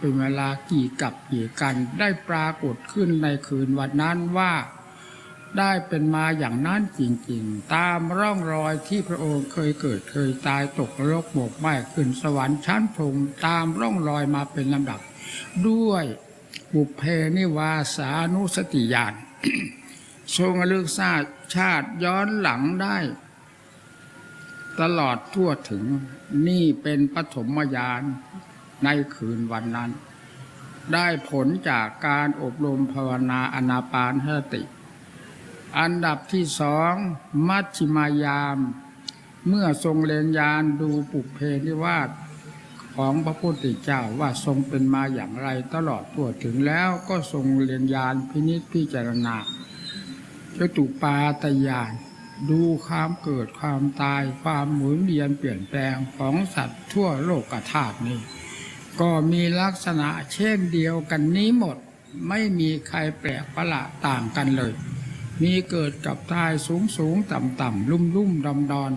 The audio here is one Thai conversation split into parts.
เป็นเวลากี่กับกี่กันได้ปรากฏขึ้นในคืนวันนั้นว่า ได้เป็นมาอย่างนั้นจริงๆ ตามร่องรอยที่พระองค์เคยเกิดเคยตายตกนรกหมกไหม้ขึ้นสวรรค์ชั้นพรมตามร่องรอยมาเป็นลำดับ ด้วยบุพเพนิวาสานุสติญาณทรงระลึกทราบชาติย้อนหลังได้ ตลอดทั่วถึงนี่เป็นปฐมญาณ ในคืนวันนั้น ได้ผลจากการอบรมภาวนาอนาปานสติ อันดับที่สองมัชฌิมายาม เมื่อทรงเรียนยานดูปุเพนิวาสของพระพุทธเจ้าว่าทรงเป็นมาอย่างไรตลอดทั่วถึงแล้วก็ทรงเรียนยานพินิจพิจารณาจตุปาตยาน ดูความเกิดความตายความหมุนเวียนเปลี่ยนแปลงของสัตว์ทั่วโลกธาตุนี้ ก็มีลักษณะเช่นเดียวกันนี้หมด ไม่มีใครแปลกประหลาดต่างกันเลย มีเกิดกับตายสูงสูงต่ำต่ำลุ่มลุ่มดอนดอน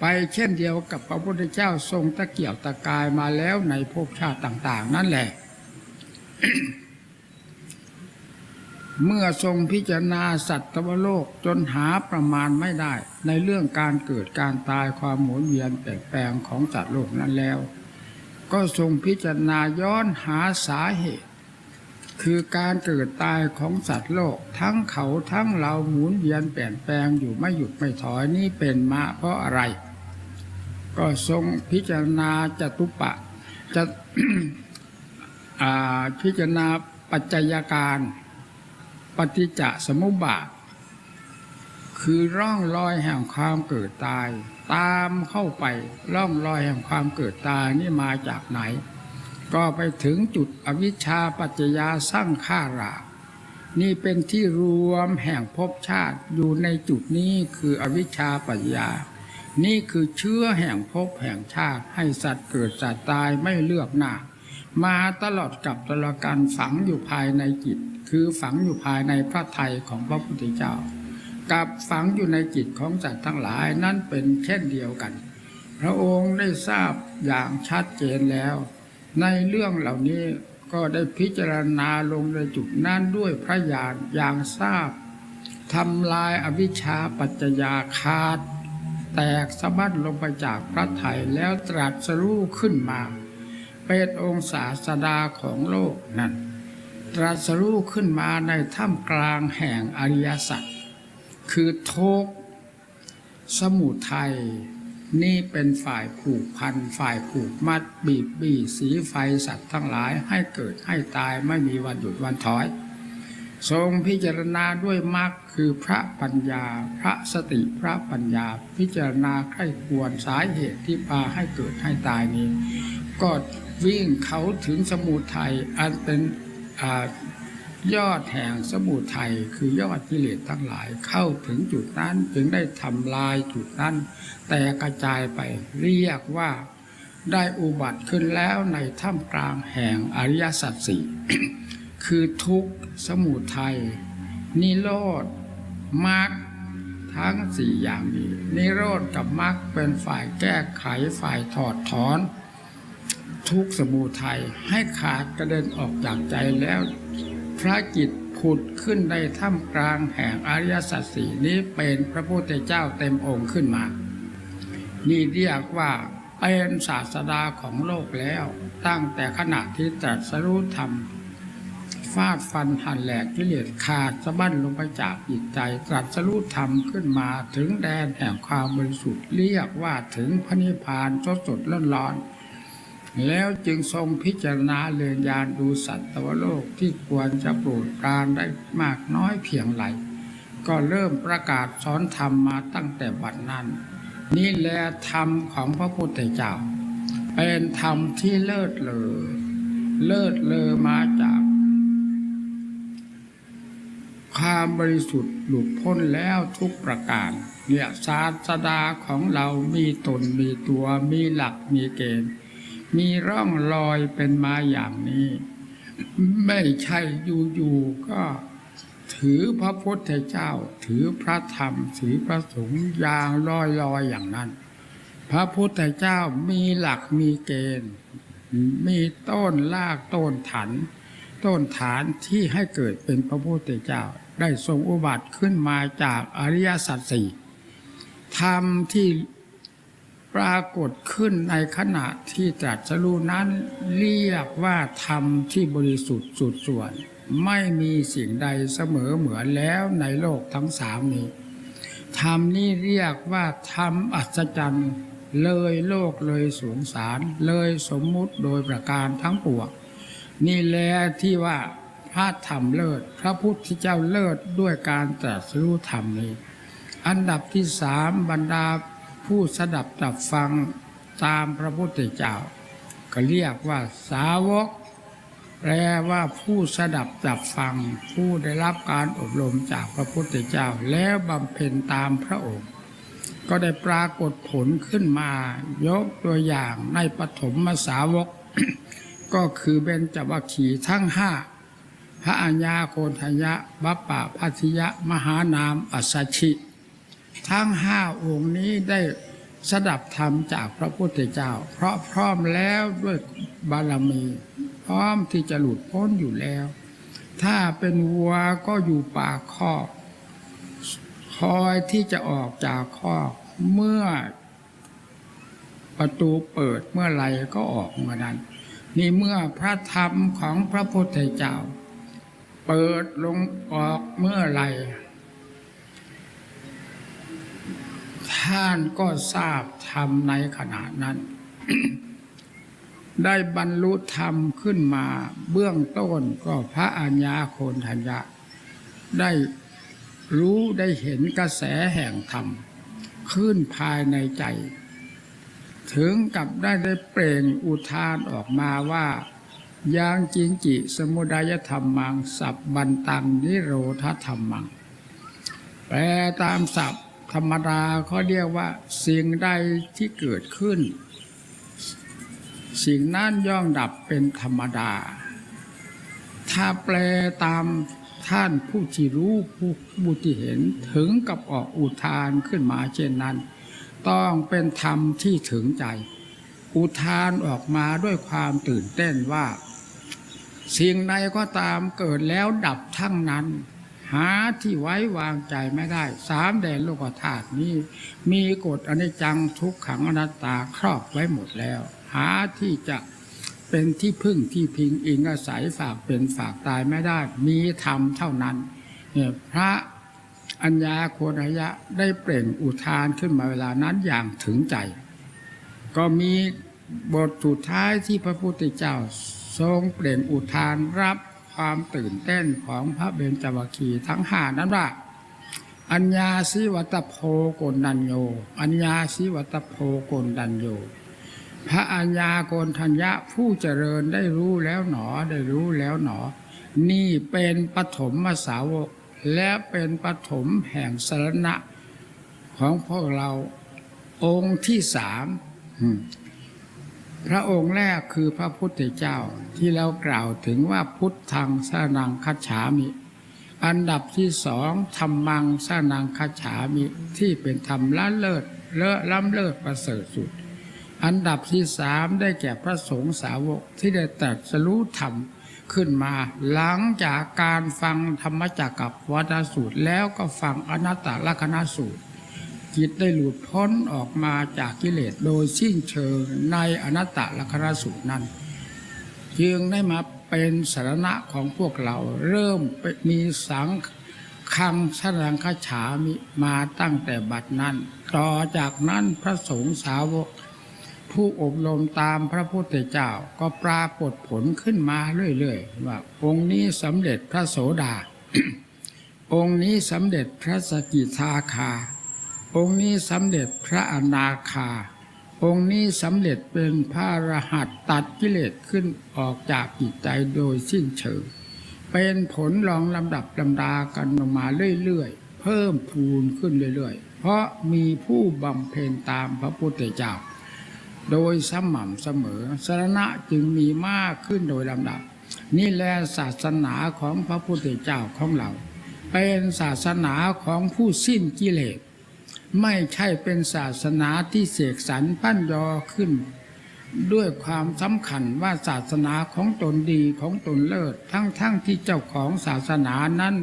ไปเช่นเดียวกับพระพุทธเจ้าทรงตะเกียบตะกายมาแล้วในภพชาติต่าง ๆ นั่นแหละ เมื่อทรงพิจารณาสัตวโลกจนหาประมาณไม่ได้ ในเรื่องการเกิดการตายความหมุนเวียนเปลี่ยนแปลงของสัตว์โลกนั้นแล้ว ก็ทรงพิจารณาย้อนหาสาเหตุ คือการเกิดตายของสัตว์โลก ทั้งเขาทั้งเราหมุนเวียนเปลี่ยนแปลงอยู่ไม่หยุดไม่ถอยนี่เป็นมาเพราะอะไร ก็ทรงพิจารณาจตุปะจะพิจารณาปัจจัยการ ปฏิจจสมุปบาท คือร่องรอยแห่งความเกิดตาย ตามเข้าไปร่องรอยแห่งความเกิดตายนี่มาจากไหน ก็ไปถึงจุดอวิชชาปัจจยาสร้างข้ารา นี่เป็นที่รวมแห่งภพชาติอยู่ในจุดนี้คืออวิชชาปัจจยา นี่คือเชื้อแห่งภพแห่งชาติให้สัตว์เกิดสัตว์ตายไม่เลือกหน้ามาตลอดกับตลอดการฝังอยู่ภายในจิต คือฝังอยู่ภายในพระทัยของพระพุทธเจ้า กับฝังอยู่ในจิตของสัตว์ทั้งหลายนั่นเป็นเช่นเดียวกัน พระองค์ได้ทราบอย่างชัดเจนแล้ว ในเรื่องเหล่านี้ก็ได้พิจารณาลงในจุดนั้นด้วยพระญาณอย่างทราบทำลายอวิชชาปัจจยาขาด แตกสะบั้นลงไปจากพระไถยแล้วตรัสรู้ขึ้นมา เป็นองศาสดาของโลกนั่นตรัสรู้ขึ้นมาในถ้ำกลางแห่งอริยสัจ คือทุกสมุทัยนี่เป็นฝ่ายผูกพัน ฝ่ายผูกมัด บีบบี้สีไฟสัตว์ทั้งหลายให้เกิดให้ตายไม่มีวันหยุดวันถอย ทรงพิจารณาด้วยมรรคคือพระปัญญา พระสติพระปัญญา พิจารณาใคร่ควรสาเหตุที่พาให้เกิดให้ตายนี้ ก็วิ่งเขาถึงสมุทัยอันเป็นอา ยอดแห่งสมุทัยคือยอดกิเลสทั้งหลายเข้าถึงจุดนั้นจึงได้ทำลายจุดนั้น แต่กระจายไปเรียกว่าได้อุบัติขึ้นแล้วในถ้ำกลางแห่งอริยสัจสี่คือทุกข์สมุทัยนิโรธมรรคทั้งสี่อย่างนี้ นิโรธกับมรรคเป็นฝ่ายแก้ไขฝ่ายถอดถอน ทุกสมุทัยให้ขาดกระเด็นออกจากใจแล้ว ระจิตผุดขึ้นในถ้ำกลางแห่งอริยสัจสี่นี้เป็นพระพุทธเจ้าเต็มองค์ขึ้นมา นี่เรียกว่าเป็นศาสดาของโลกแล้ว ตั้งแต่ขณะที่ตรัสรู้ธรรมฟาดฟันหันแหลกกิเลสขาดสะบั้นลงไปจากจิตใจตรัสรู้ธรรมขึ้นมาถึงแดนแห่งความบริสุทธิ์เรียกว่าถึงพระนิพพานสดสดร้อนร้อนๆ แล้วจึงทรงพิจารณาเลือนยานดูสัตวโลกที่ควรจะโปรดปรานได้มากน้อยเพียงไรก็เริ่มประกาศสอนธรรมมาตั้งแต่บัดนั้น นี่แหละธรรมของพระพุทธเจ้า เป็นธรรมที่เลิศเลอเลิศเลอมาจาก ความบริสุทธิ์หลุดพ้นแล้วทุกประการเนี่ยศาสดาของเรามีตนมีตัวมีหลักมีเกณฑ์ มีร่องรอยเป็นมาอย่างนี้ ไม่ใช่อยู่ๆก็ถือพระพุทธเจ้า ถือพระธรรม ถือพระสงฆ์อย่างลอยๆอย่างนั้น พระพุทธเจ้ามีหลักมีเกณฑ์ มีต้นลากต้นฐานต้นฐานที่ให้เกิดเป็นพระพุทธเจ้า ได้ทรงอุบัติขึ้นมาจากอริยสัจสี่ธรรมที่ ปรากฏขึ้นในขณะที่ตรัสรู้นั้นเรียกว่าธรรมที่บริสุทธิ์สุดส่วน ไม่มีสิ่งใดเสมอเหมือนแล้วในโลกทั้งสามนี้ธรรมนี้เรียกว่าธรรมอัศจรรย์เลยโลกเลยสงสาร เลยสมมุติโดยประการทั้งปวงนี่แหละที่ว่าพระธรรมเลิศ พระพุทธเจ้าเลิศด้วยการตรัสรู้ธรรมนี้ อันดับที่สามบรรดา ผู้สดับตับฟังตามพระพุทธเจ้า ก็เรียกว่าสาวก แปลว่าผู้สดับจับฟัง ผู้ได้รับการอบรมจากพระพุทธเจ้า แล้วบำเพ็ญตามพระองค์ ก็ได้ปรากฏผลขึ้นมายกตัวอย่างในปฐมมสาวก ก็คือเบญจวัคคีทั้งห้าพระอัญญาโกณทัญญะบัปปะพัทธิยะ มหานามอัสสชิ ทั้งห้าองค์นี้ได้สดับธรรมจากพระพุทธเจ้า เพราะพร้อมแล้วด้วยบารมี พร้อมที่จะหลุดพ้นอยู่แล้ว ถ้าเป็นวัวก็อยู่ปากคอกคอยที่จะออกจากคอกเมื่อประตูเปิดเมื่อไรก็ออกเมื่อนั้น นี่เมื่อพระธรรมของพระพุทธเจ้า เปิดลงออกเมื่อไร ท่านก็ทราบธรรมในขณะนั้น ได้บรรลุธรรมขึ้นมาเบื้องต้นก็พระอัญญาโคนทัญญะ ได้รู้ได้เห็นกระแสแห่งธรรม ขึ้นภายในใจ ถึงกับได้ได้เปล่งอุทานออกมาว่ายางจินจิสมุดายธรรมมัง สับบันตังนิโรธธรรมมัง แปลตามศัพท์ ธรรมดาเขาเรียกว่า สิ่งใดที่เกิดขึ้น สิ่งนั้นย่อมดับเป็นธรรมดา ถ้าแปลตามท่านผู้ที่รู้ผู้ผู้ที่เห็นถึงกับออกอุทานขึ้นมาเช่นนั้น ต้องเป็นธรรมที่ถึงใจ อุทานออกมาด้วยความตื่นเต้นว่า สิ่งใดก็ตามเกิดแล้วดับทั้งนั้น หาที่ไว้วางใจไม่ได้ สามแดนโลกธาตุนี้ มีกฎอนิจจังทุกขังอนัตตาครอบไว้หมดแล้ว หาที่จะเป็นที่พึ่งที่พิงอิงอาศัยฝากเป็นฝากตายไม่ได้ มีธรรมเท่านั้นเนี่ยพระอัญญาโคณยะได้เปล่งอุทานขึ้นมาเวลานั้นอย่างถึงใจ ก็มีบทสุดท้ายที่พระพุทธเจ้าทรงเปล่งอุทานรับ ความตื่นเต้นของพระเบญจวัคคีทั้งห้านั้นว่า อัญญาสิวัตโพโกนดัญโย อัญญาสิวัตโพโกนดัญโย พระอัญญาโกนทัญญะผู้เจริญได้รู้แล้วหนอได้รู้แล้วหนอ นี่เป็นปฐมมสาวก และเป็นปฐมแห่งสรณะของพวกเราองค์ที่สาม พระองค์แรกคือพระพุทธเจ้าที่เรากล่าวถึงว่าพุทธังสนังคัจฉามิ อันดับที่สองธรรมังสนังคัจฉามิที่เป็นธรรมละเลิศเลอะล้ำเลิศประเสริฐสุด อันดับที่สามได้แก่พระสงฆ์สาวกที่ได้ตรัสรู้ธรรมขึ้นมา หลังจากการฟังธรรมจักรกับวัฏสูตรแล้วก็ฟังอนัตตลกนสูตร จิตได้หลุดพ้นออกมาจากกิเลสโดยสิ้นเชิงในอนัตตลกนสูตรนั้น จึงได้มาเป็นสารณะของพวกเราเริ่มมีสังคังสรังคฉามิมาตั้งแต่บัดนั้น ต่อจากนั้นพระสงฆ์สาวก ผู้อบรมตามพระพุทธเจ้าก็ปรากฏผลขึ้นมาเรื่อยๆ ว่า องค์นี้สำเร็จพระโสดา องค์นี้สำเร็จพระสกิทาคา องค์นี้สำเร็จพระอนาคา องค์นี้สำเร็จเป็นพระรหัตตัดกิเลสขึ้นออกจากจิตใจโดยสิ้นเชิง เป็นผลรองลำดับลำดากันลงมาเรื่อยๆ เพิ่มพูนขึ้นเรื่อยๆ เพราะมีผู้บำเพ็ญตามพระพุทธเจ้า โดยสม่ำเสมอสรณะจึงมีมากขึ้นโดยลำดับ นี่แหละศาสนาของพระพุทธเจ้าของเรา เป็นศาสนาของผู้สิ้นกิเลส ไม่ใช่เป็นศาสนาที่เสกสรรปั้นยอขึ้น ด้วยความสำคัญว่าศาสนาของตนดีของตนเลิศทั้งๆทที่เจ้าของศาสนานั้น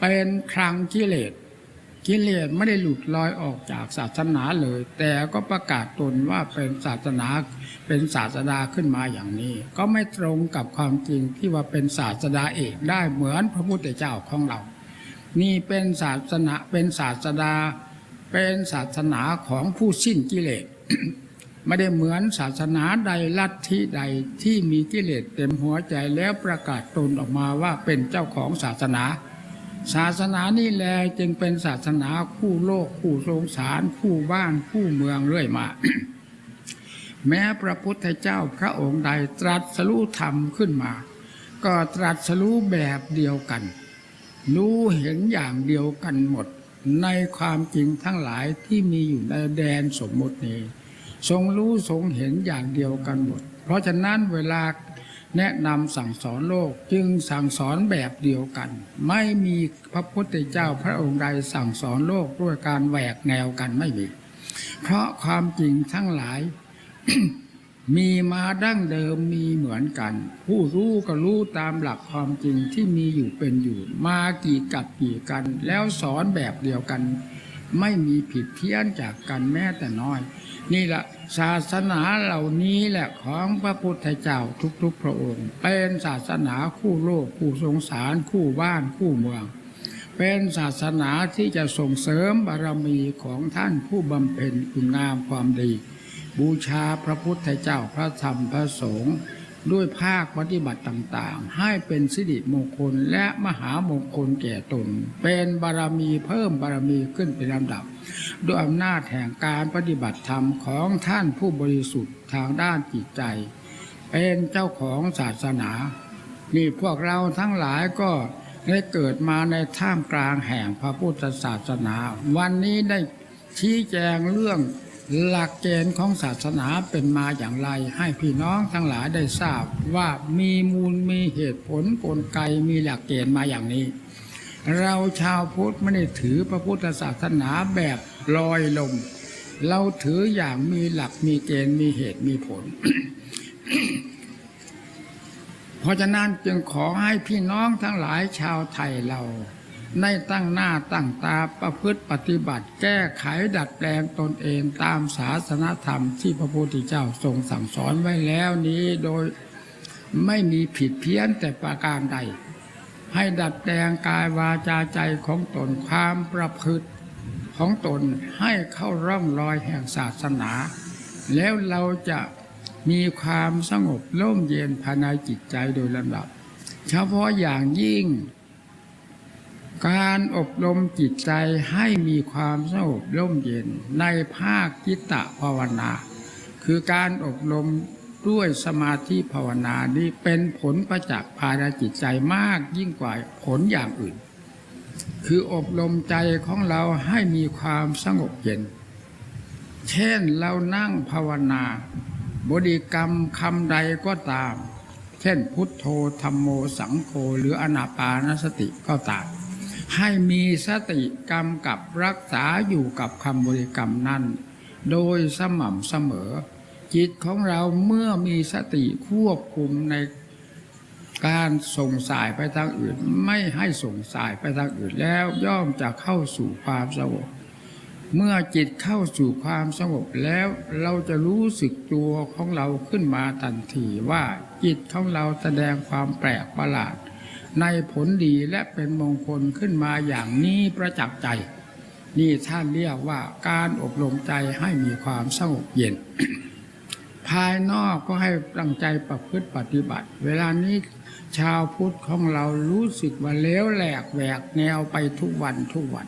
เป็นคลังกิเลสกิเลสไม่ได้หลุดลอยออกจากศาสนาเลย แต่ก็ประกาศตนว่าเป็นศาสนาเป็นศาสดาขึ้นมาอย่างนี้ ก็ไม่ตรงกับความจริงที่ว่าเป็นศาสดาเอกได้เหมือนพระพุทธเจ้าของเรา นี่เป็นศาสนาเป็นศาสดา เป็นศาสนาของผู้สิ้นกิเลสไม่ได้เหมือนศาสนาใดลัทธิใดที่มีกิเลสเต็มหัวใจแล้วประกาศตนออกมาว่าเป็นเจ้าของศาสนา ศาสนานี่แลจึงเป็นศาสนาคู่โลกคู่สงสารคู่บ้านคู่เมืองเรื่อยมา แม้พระพุทธเจ้าพระองค์ใดตรัสรู้ธรรมขึ้นมา ก็ตรัสรู้แบบเดียวกัน รู้เห็นอย่างเดียวกันหมด ในความจริงทั้งหลายที่มีอยู่ในแดนสมมตินี้ ทรงรู้ทรงเห็นอย่างเดียวกันหมด เพราะฉะนั้นเวลาแนะนำสั่งสอนโลกจึงสั่งสอนแบบเดียวกัน ไม่มีพระพุทธเจ้าพระองค์ใดสั่งสอนโลกด้วยการแหวกแนวกันไม่มี เพราะความจริงทั้งหลาย มีมาดั้งเดิมมีเหมือนกัน ผู้รู้ก็รู้ตามหลักความจริงที่มีอยู่เป็นอยู่ มากี่กับกี่กัน แล้วสอนแบบเดียวกัน ไม่มีผิดเพี้ยนจากกันแม้แต่น้อย นี่แหละศาสนาเหล่านี้แหละของพระพุทธเจ้าทุกๆพระองค์ เป็นศาสนาคู่โลกคู่สงสารคู่บ้านคู่เมืองเป็นศาสนาที่จะส่งเสริมบารมีของท่านผู้บำเพ็ญคุณงามความดี บูชาพระพุทธเจ้าพระธรรมพระสงฆ์ด้วยภาคปฏิบัติต่างๆ ให้เป็นสิริมงคลและมหามงคลแก่ตน เป็นบารมีเพิ่มบารมีขึ้นเป็นลำดับ ด้วยอำนาจแห่งการปฏิบัติธรรมของท่านผู้บริสุทธิ์ทางด้านจิตใจ เป็นเจ้าของศาสนา นี่พวกเราทั้งหลายก็ได้เกิดมาในท่ามกลางแห่งพระพุทธศาสนา วันนี้ได้ชี้แจงเรื่อง หลักเกณฑ์ของศาสนาเป็นมาอย่างไร ให้พี่น้องทั้งหลายได้ทราบว่ามีมูลมีเหตุผลกลไกมีหลักเกณฑ์มาอย่างนี้ เราชาวพุทธไม่ได้ถือพระพุทธศาสนาแบบลอยลม เราถืออย่างมีหลักมีเกณฑ์มีเหตุมีผล เพราะฉะนั้นจึงขอให้พี่น้องทั้งหลายชาวไทยเรา ในตั้งหน้าตั้งตาประพฤติปฏิบัติ แก้ไขดัดแปลงตนเองตามศาสนธรรมที่พระพุทธเจ้าทรงสั่งสอนไว้แล้วนี้โดยไม่มีผิดเพี้ยนแต่ประการใด ให้ดัดแปลงกายวาจาใจของตนความประพฤติของตนให้เข้าร่องรอยแห่งศาสนา แล้วเราจะมีความสงบร่มเย็นภายในจิตใจโดยลำดับ เฉพาะอย่างยิ่ง การอบรมจิตใจให้มีความสงบร่มเย็นในภาคจิตตภาวนา คือการอบรมด้วยสมาธิภาวนานี้เป็นผลประจักษ์ภายในจิตใจมากยิ่งกว่าผลอย่างอื่น คืออบรมใจของเราให้มีความสงบเย็น เช่นเรานั่งภาวนาบริกรรมคำใดก็ตาม เช่นพุทโธธรรมโมสังโฆหรืออนาปานสติก็ตาม ให้มีสติกรรมกับรักษาอยู่กับคำบริกรรมนั้น โดยสม่ำเสมอ จิตของเราเมื่อมีสติควบคุมในการส่งสายไปทางอื่น ไม่ให้ส่งสายไปทางอื่นแล้วย่อมจะเข้าสู่ความสงบเมื่อจิตเข้าสู่ความสงบแล้วเราจะรู้สึกตัวของเราขึ้นมาทันทีว่าจิตของเราแสดงความแปลกประหลาด ในผลดีและเป็นมงคลขึ้นมาอย่างนี้ประจักษ์ใจ นี่ท่านเรียกว่าการอบรมใจให้มีความสงบเย็น ภายนอกก็ให้ตั้งใจประพฤติปฏิบัติ เวลานี้ชาวพุทธของเรารู้สึกว่าเลี้ยวแหลกแหวกแนวไปทุกวันทุกวัน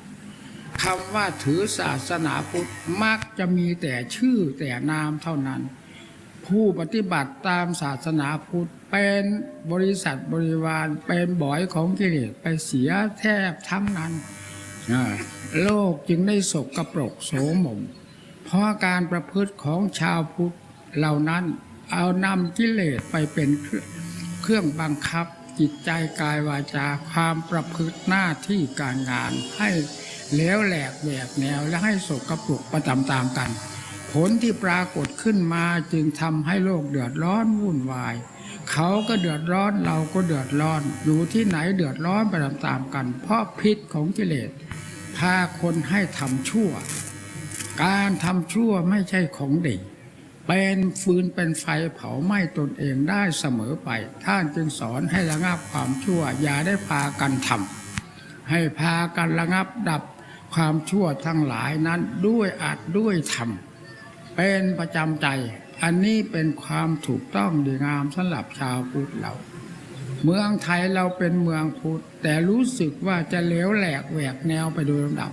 คำว่าถือศาสนาพุทธมักจะมีแต่ชื่อแต่นามเท่านั้น ผู้ปฏิบัติตามศาสนาพุทธ เป็นบริษัทบริวารเป็นบ่อยของกิเลสไปเสียแทบทั้งนั้นโลกจึงได้สกกระปรกโสมม เพราะการประพฤติของชาวพุทธเหล่านั้นเอานำกิเลสไปเป็นเครื่องเครื่องบังคับ จิตใจกายวาจาความประพฤติหน้าที่การงาน ให้เลวแหลกแหวกแนวและให้สกกระปรกประจำตามกัน ผลที่ปรากฏขึ้นมาจึงทำให้โลกเดือดร้อนวุ่นวาย เขาก็เดือดร้อนเราก็เดือดร้อน อยู่ที่ไหนเดือดร้อนไปตามๆกัน เพราะพิษของกิเลสพาคนให้ทำชั่ว การทำชั่วไม่ใช่ของดีเป็นฟืนเป็นไฟเผาไหม้ตนเองได้เสมอไป ท่านจึงสอนให้ระงับความชั่ว อย่าได้พากันทำให้พากันระงับดับความชั่วทั้งหลายนั้นด้วยอาจด้วยธรรมเป็นประจำใจ อันนี้เป็นความถูกต้องดีงามสำหรับชาวพุทธเรา เมืองไทยเราเป็นเมืองพุทธแต่รู้สึกว่าจะเหลวแหลกแหวกแนวไปโดยลำดับ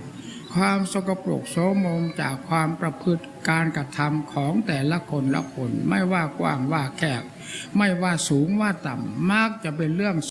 ความสกปรกโสมมจากความประพฤติการกระทำของแต่ละคนละคน ไม่ว่ากว้างว่าแคบไม่ว่าสูงว่าต่ำมักจะเป็นเรื่อง